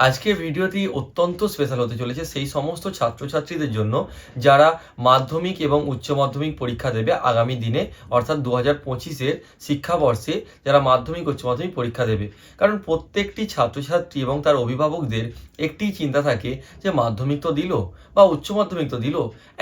আজকের ভিডিওটি অত্যন্ত স্পেশাল হতে চলেছে সেই সমস্ত ছাত্রছাত্রীদের জন্য যারা মাধ্যমিক এবং উচ্চ মাধ্যমিক পরীক্ষা দেবে আগামী দিনে, অর্থাৎ দু হাজার পঁচিশের শিক্ষাবর্ষে যারা মাধ্যমিক, উচ্চ মাধ্যমিক পরীক্ষা দেবে। কারণ প্রত্যেকটি ছাত্রছাত্রী এবং তার অভিভাবকদের একটি চিন্তা থাকে যে মাধ্যমিক তো দিল বা উচ্চ মাধ্যমিক তো দিল,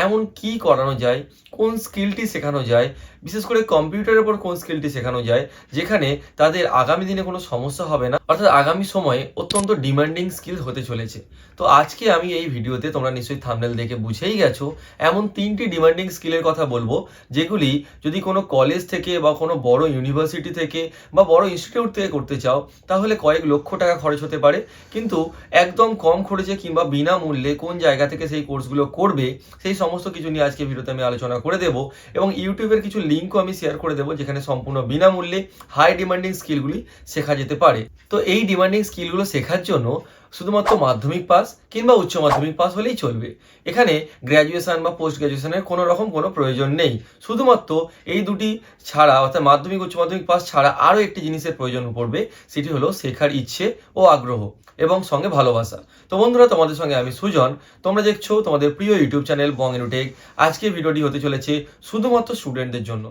এমন কি করানো যায়, কোন স্কিলটি শেখানো যায়, বিশেষ করে কম্পিউটারের উপর কোন স্কিলটি শেখানো যায়, যেখানে তাদের আগামী দিনে কোনো সমস্যা হবে না। অর্থাৎ আগামী সময়ে অত্যন্ত ডিমান্ডিং স্কিল হতে চলেছে। তো আজকে আমি এই ভিডিওতে তোমরা নিশ্চয়ই থামনেল দেখে বুঝেই গেছো, এমন তিনটি ডিমান্ডিং স্কিলের কথা বলব, যেগুলি যদি কোনো কলেজ থেকে বা কোনো বড় ইউনিভার্সিটি থেকে বা বড় ইনস্টিটিউট থেকে করতে চাও, তাহলে কয়েক লক্ষ টাকা খরচ হতে পারে। কিন্তু একদম কম খরচে কিংবা বিনামূল্যে কোন জায়গা থেকে সেই কোর্সগুলো করবে, সেই সমস্ত কিছু নিয়ে আজকে ভিডিওতে আমি আলোচনা করে দেবো এবং ইউটিউবের কিছু লিঙ্কও আমি শেয়ার করে দেবো, যেখানে সম্পূর্ণ বিনামূল্যে হাই ডিমান্ডিং স্কিলগুলি শেখা যেতে পারে। তো এই ডিমান্ডিং স্কিলগুলো শেখার জন্য শুধুমাত্র মাধ্যমিক পাস কিংবা উচ্চ মাধ্যমিক পাস হলেই চলবে। এখানে গ্র্যাজুয়েশন বা পোস্ট গ্র্যাজুয়েশনের কোনো রকম কোনো প্রয়োজন নেই। শুধুমাত্র এই দুটি ছাড়া, অর্থাৎ মাধ্যমিক, উচ্চ মাধ্যমিক পাস ছাড়া আরও একটি জিনিসের প্রয়োজন পড়বে, সেটি হলো শেখার ইচ্ছে ও আগ্রহ এবং সঙ্গে ভালোবাসা। তো বন্ধুরা, তোমাদের সঙ্গে আমি সুজন। তোমরা দেখছ তোমাদের প্রিয় ইউটিউব চ্যানেল বং এনুটেক আজকের ভিডিওটি হতে চলেছে শুধুমাত্র স্টুডেন্টদের জন্য।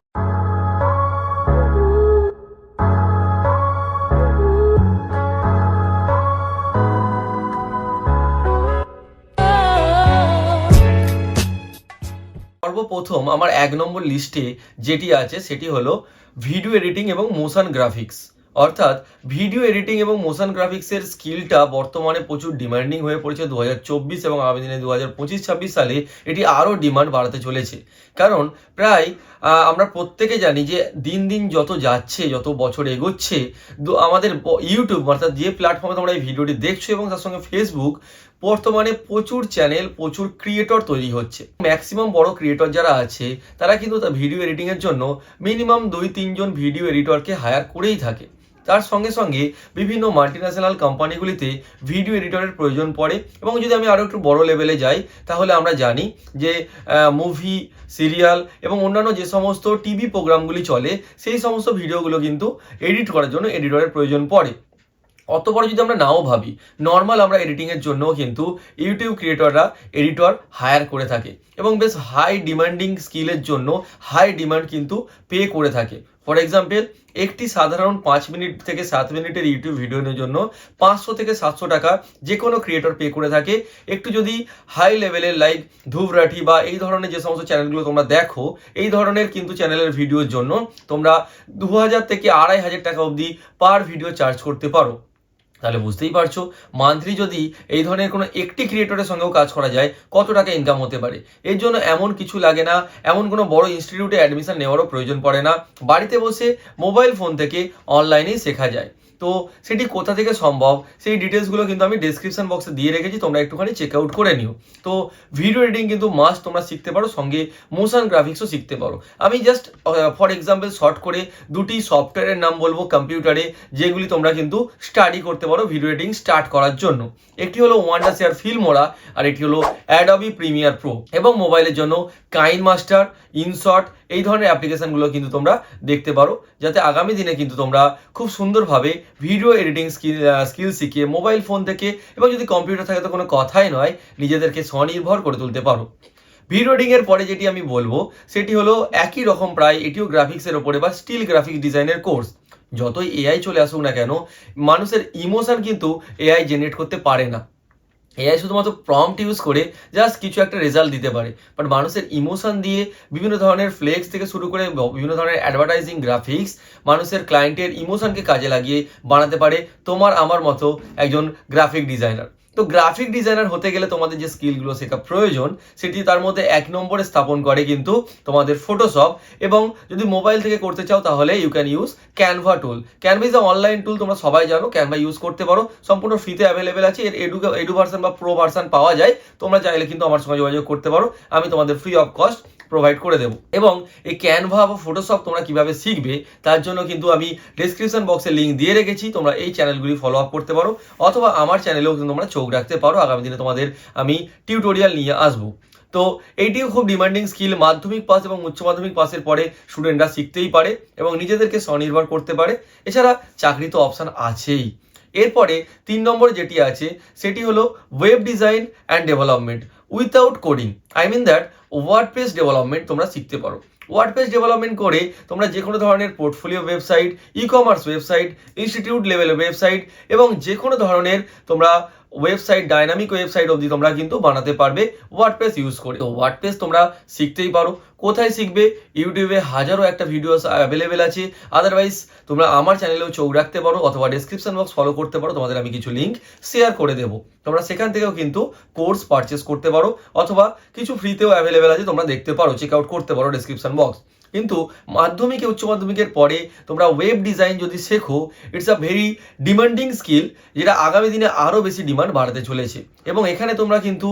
সর্বপ্রথম আমার এক নম্বর লিস্টে যেটি আছে সেটি হলো ভিডিও এডিটিং এবং মোশন গ্রাফিক্স অর্থাৎ ভিডিও এডিটিং এবং মোশন গ্রাফিক্সের স্কিলটা বর্তমানে প্রচুর ডিমান্ডিং হয়ে পড়েছে দু হাজার চব্বিশ এবং আগামী দিনে দু হাজার সালে এটি আরও ডিমান্ড বাড়াতে চলেছে। কারণ প্রায় আমরা প্রত্যেকে জানি যে দিন দিন যত যাচ্ছে, যত বছর এগোচ্ছে আমাদের ইউটিউব অর্থাৎ যে প্ল্যাটফর্মে তোমরা এই ভিডিওটি দেখছ এবং তার সঙ্গে ফেসবুক বর্তমানে প্রচুর চ্যানেল প্রচুর ক্রিয়েটর তৈরি হচ্ছে। ম্যাক্সিমাম বড় ক্রিয়েটর যারা আছে, তারা কিন্তু ভিডিও এডিটিংয়ের জন্য মিনিমাম দুই তিনজন ভিডিও এডিটরকে হায়ার করেই থাকে। তার সঙ্গে সঙ্গে বিভিন্ন মাল্টিন্যাশনাল কোম্পানিগুলিতে ভিডিও এডিটরের প্রয়োজন পড়ে। এবং যদি আমি আরও একটু বড় লেভেলে যাই, তাহলে আমরা জানি যে মুভি সিরিয়াল এবং অন্যান্য যে সমস্ত টিভি প্রোগ্রামগুলি চলে, সেই সমস্ত ভিডিওগুলো কিন্তু এডিট করার জন্য এডিটরের প্রয়োজন পড়ে। অত বড় যদি আমরা নাও ভাবি নর্মাল আমরা এডিটিংয়ের জন্য কিন্তু ইউটিউব ক্রিয়েটররা এডিটর হায়ার করে থাকে। এবং বেশ হাই ডিমান্ডিং স্কিলের জন্য হাই ডিমান্ড কিন্তু পে করে থাকে। ফর এক্সাম্পল একটি সাধারণ পাঁচ মিনিট থেকে সাত মিনিটের ইউটিউব ভিডিওর জন্য পাঁচশো থেকে সাতশো টাকা যে কোনো ক্রিয়েটর পে করে থাকে। একটু যদি হাই লেভেলের লাইক ধুবরাঠি বা এই ধরনের যে সমস্ত চ্যানেলগুলো তোমরা দেখো, এই ধরনের কিন্তু চ্যানেলের ভিডিওর জন্য তোমরা দু হাজার থেকে আড়াই হাজার টাকা অবধি পার ভিডিও চার্জ করতে পারো। তাহলে বুঝতেই পারছ মান্থলি যদি এই ধরনের কোনো একটি ক্রিয়েটরের সঙ্গেও কাজ করা যায়, কত টাকা ইনকাম হতে পারে? এর জন্য এমন কিছু লাগে না, এমন কোনো বড় ইনস্টিটিউটে অ্যাডমিশন নেওয়ারও প্রয়োজন পড়ে না। বাড়িতে বসে মোবাইল ফোন থেকে অনলাইনেই শেখা যায়। তো সেটি কোথা থেকে সম্ভব? সেই ডিটেলসগুলো কিন্তু আমি ডিসক্রিপশন বক্সে দিয়ে রেখেছি, তোমরা একটুখানি চেক আউট করে নিও। তো ভিডিও এডিটিং কিন্তু মাস্ট তোমরা শিখতে পারো, সঙ্গে মোশন গ্রাফিক্সও শিখতে পারো। আমি জাস্ট ফর এক্সাম্পল শর্ট করে দুটি সফটওয়্যারের নাম বলব কম্পিউটারে যেগুলি তোমরা কিন্তু স্টাডি করতে পারো ভিডিও এডিটিং স্টার্ট করার জন্য। একটি হলো ওয়ান্ডার শেয়ার ফিল্মোরা আর একটি হলো অ্যাডবি প্রিমিয়ার প্রো এবং মোবাইলের জন্য কাইন মাস্টার ইনশট এই ধরনের অ্যাপ্লিকেশনগুলো কিন্তু তোমরা দেখতে পারো, যাতে আগামী দিনে কিন্তু তোমরা খুব সুন্দরভাবে ভিডিও এডিটিং স্কিল স্কিল শিখিয়ে মোবাইল ফোন থেকে এবং যদি কম্পিউটার থাকে তো কোনো কথাই নয়, নিজেদেরকে স্বনির্ভর করে তুলতে পারো। ভিডিও এডিংয়ের পরে যেটি আমি বলব, সেটি হলো একই রকম প্রায় এটিও গ্রাফিক্সের ওপরে বা স্টিল গ্রাফিক্স ডিজাইনের কোর্স যতই এআই চলে আসুক না কেন, মানুষের ইমোশন কিন্তু এআই জেনারেট করতে পারে না। এআই শুধুমাত্র প্রম্পট ইউজ করে জাস্ট কিছু একটা রেজাল্ট দিতে পারে। বাট মানুষের ইমোশন দিয়ে বিভিন্ন ধরনের ফ্লেক্স থেকে শুরু করে বিভিন্ন ধরনের অ্যাডভার্টাইজিং গ্রাফিক্স মানুষের ক্লায়েন্টের ইমোশনকে কাজে লাগিয়ে বানাতে পারে তোমার আমার মতো একজন গ্রাফিক ডিজাইনার তো গ্রাফিক ডিজাইনার হতে গেলে তোমাদের যে স্কিলগুলো শেখা প্রয়োজন, সেটি তার মধ্যে এক নম্বরে স্থাপন করে কিন্তু তোমাদের ফটোশপ এবং যদি মোবাইল থেকে করতে চাও তাহলে you can use Canva tool Canva is online tool তোমরা সবাই জানো ক্যানভা ইউজ করতে পারো। সম্পূর্ণ ফ্রিতে অ্যাভেলেবেল আছে, এর এডু এডু ভার্সন বা প্রো ভার্সন পাওয়া যায়। তোমরা চাইলে কিন্তু আমার সঙ্গে যোগাযোগ করতে পারো, আমি তোমাদের ফ্রি অফ কস্ট প্রোভাইড করে দেবো। এবং এই ক্যানভা বা ফটোশপ তোমরা কীভাবে শিখবে, তার জন্য কিন্তু আমি ডিসক্রিপশন বক্সে লিঙ্ক দিয়ে রেখেছি, তোমরা এই চ্যানেলগুলি ফলো আপ করতে পারো, অথবা আমার চ্যানেলেও কিন্তু তোমরা চোখ রাখতে পারো। আগামী দিনে তোমাদের আমি টিউটোরিয়াল নিয়ে আসব। তো এইটিও খুব ডিমান্ডিং স্কিল মাধ্যমিক পাস এবং উচ্চ মাধ্যমিক পাসের পরে স্টুডেন্টরা শিখতেই পারে এবং নিজেদেরকে স্বনির্ভর করতে পারে। এছাড়া চাকরি তো অপশান আছেই। এরপরে তিন নম্বর যেটি আছে, সেটি হলো web design and development without coding I mean that WordPress development তোমরা শিখতে পারো। ওয়ার্ডপ্রেস ডেভেলপমেন্ট করে তোমরা যে কোনো ধরনের portfolio website e commerce website institute লেভেলের ওয়েবসাইট এবং যে কোনো ধরনের তোমরা ওয়েবসাইট ডাইনামিক ওয়েবসাইট অবধি তোমরা কিন্তু বানাতে পারবে ওয়ার্ডপ্রেস ইউজ করে। তো ওয়ার্ডপ্রেস তোমরা শিখতেই পারো। কোথায় শিখবে? ইউটিউবে হাজারো একটা ভিডিওস অ্যাভেলেবেল আছে। আদারওয়াইজ তোমরা আমার চ্যানেলেও চোখ রাখতে পারো অথবা ডেসক্রিপশন বক্স ফলো করতে পারো। তোমাদের আমি কিছু লিঙ্ক শেয়ার করে দেবো। তোমরা সেখান থেকেও কিন্তু কোর্স পারচেস করতে পারো অথবা কিছু ফ্রিতেও অ্যাভেলেবেল আছে, তোমরা দেখতে পারো চেক আউট করতে পারো ডেসক্রিপশন বক্স কিন্তু মাধ্যমিকে, উচ্চ মাধ্যমিকের পরে তোমরা ওয়েব ডিজাইন যদি শেখো it's a very demanding skill যেটা আগামী দিনে আরও বেশি ডিমান্ড বাড়তে চলেছে। এবং এখানে তোমরা কিন্তু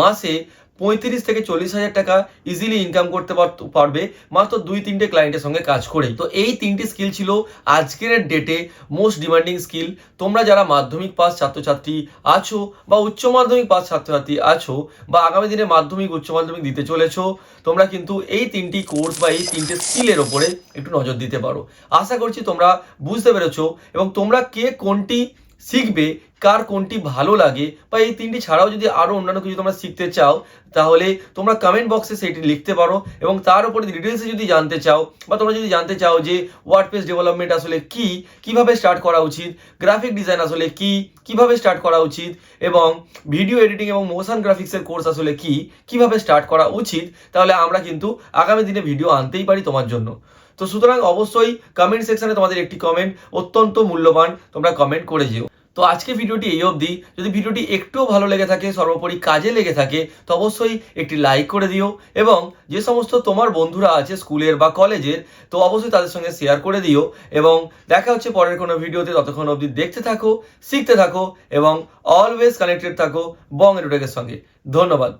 মাসে পঁয়ত্রিশ থেকে চল্লিশ হাজার টাকা ইজিলি ইনকাম করতে পারবে। মাত্র দুই তিনটে ক্লায়েন্টের সঙ্গে কাজ করেই তো এই তিনটি স্কিল ছিল আজকের ডেটে মোস্ট ডিমান্ডিং স্কিল তোমরা যারা মাধ্যমিক পাস ছাত্রছাত্রী আছো বা উচ্চ মাধ্যমিক পাস ছাত্রছাত্রী আছো বা আগামী দিনে মাধ্যমিক, উচ্চ মাধ্যমিক দিতে চলেছো, তোমরা কিন্তু এই তিনটি কোর্স বা এই তিনটে স্কিলের ওপরে একটু নজর দিতে পারো। আশা করছি তোমরা বুঝতে পেরেছ এবং তোমরা কে কোনটি শিখবে কার কোনটি ভালো লাগে। বা এই তিনটি ছাড়াও যদি আরও অন্যান্য কিছু তোমরা শিখতে চাও, তাহলে তোমরা কমেন্ট বক্সে সেটি লিখতে পারো এবং তার উপরে ডিটেলসে যদি জানতে চাও বা তোমরা যদি জানতে চাও যে ওয়ার্ডপ্রেস ডেভেলপমেন্ট আসলে কি, কীভাবে স্টার্ট করা উচিত গ্রাফিক ডিজাইন আসলে কি, কীভাবে স্টার্ট করা উচিত এবং ভিডিও এডিটিং এবং মোশন গ্রাফিক্সের কোর্স আসলে কি, কীভাবে স্টার্ট করা উচিত, তাহলে আমরা কিন্তু আগামী দিনে ভিডিও আনতেই পারি তোমার জন্য। তো সুতরাং অবশ্যই কমেন্ট সেকশনে তোমাদের একটি কমেন্ট অত্যন্ত মূল্যবান, তোমরা কমেন্ট করে যেও। তো আজকে ভিডিওটি এই অবধি। যদি ভিডিওটি একটুও ভালো লেগে থাকে, সর্বোপরি কাজে লেগে থাকে, তো অবশ্যই একটি লাইক করে দিও এবং যে সমস্ত তোমার বন্ধুরা আছে স্কুলের বা কলেজের, তো অবশ্যই তাদের সঙ্গে শেয়ার করে দিও এবং দেখা হচ্ছে পরের কোনো ভিডিওতে। ততক্ষণ অবধি দেখতে থাকো, শিখতে থাকো এবং অলওয়েজ কানেক্টেড থাকো বং এডুটেকের সঙ্গে। ধন্যবাদ।